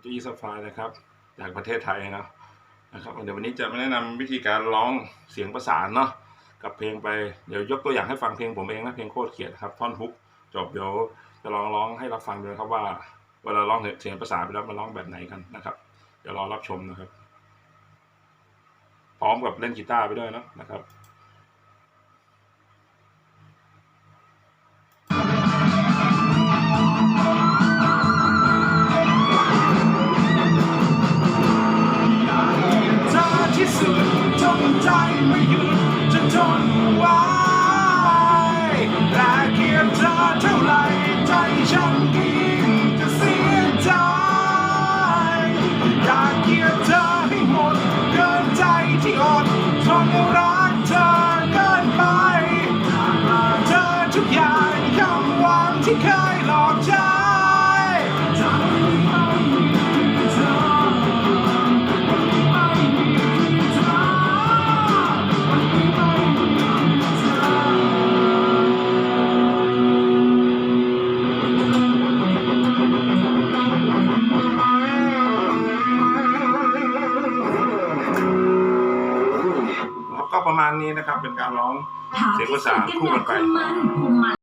ผมจะอีสฟายนะครับจากประเทศไทยนะนะครับเดี๋ยววันนี้จะมาแนะนำวิธีการร้องเสียงประสานเนาะกับเพลงไปเดี๋ยวยกตัวอย่างให้ฟังเพลงผมเองนะเพลงโคตรเขียดครับท่อนฮุกจบเดี๋ยวจะลองร้องให้รับฟังดูนะครับว่าเวลาร้องเสียงประสานไปแล้วมันร้องแบบไหนกันนะครับเดี๋ยวรอรับชมนะครับ พร้อมกับเล่นกีตาร์ไปด้วยเนาะนะครับ ไม่หยุดจะทนไว้แต่เกียดเธอเท่าไรใจฉันยิ่งจะเสียใจอยากเกียดเธอให้หมดเกินใจที่อดทนรักเธอเกินไปเธอทุกอย่างคำหวังที่เคย ก็ประมาณนี้นะครับ เป็นการร้องหากเสียงพิประสูสาจนน์กันคู่แบกับนไปมันมัน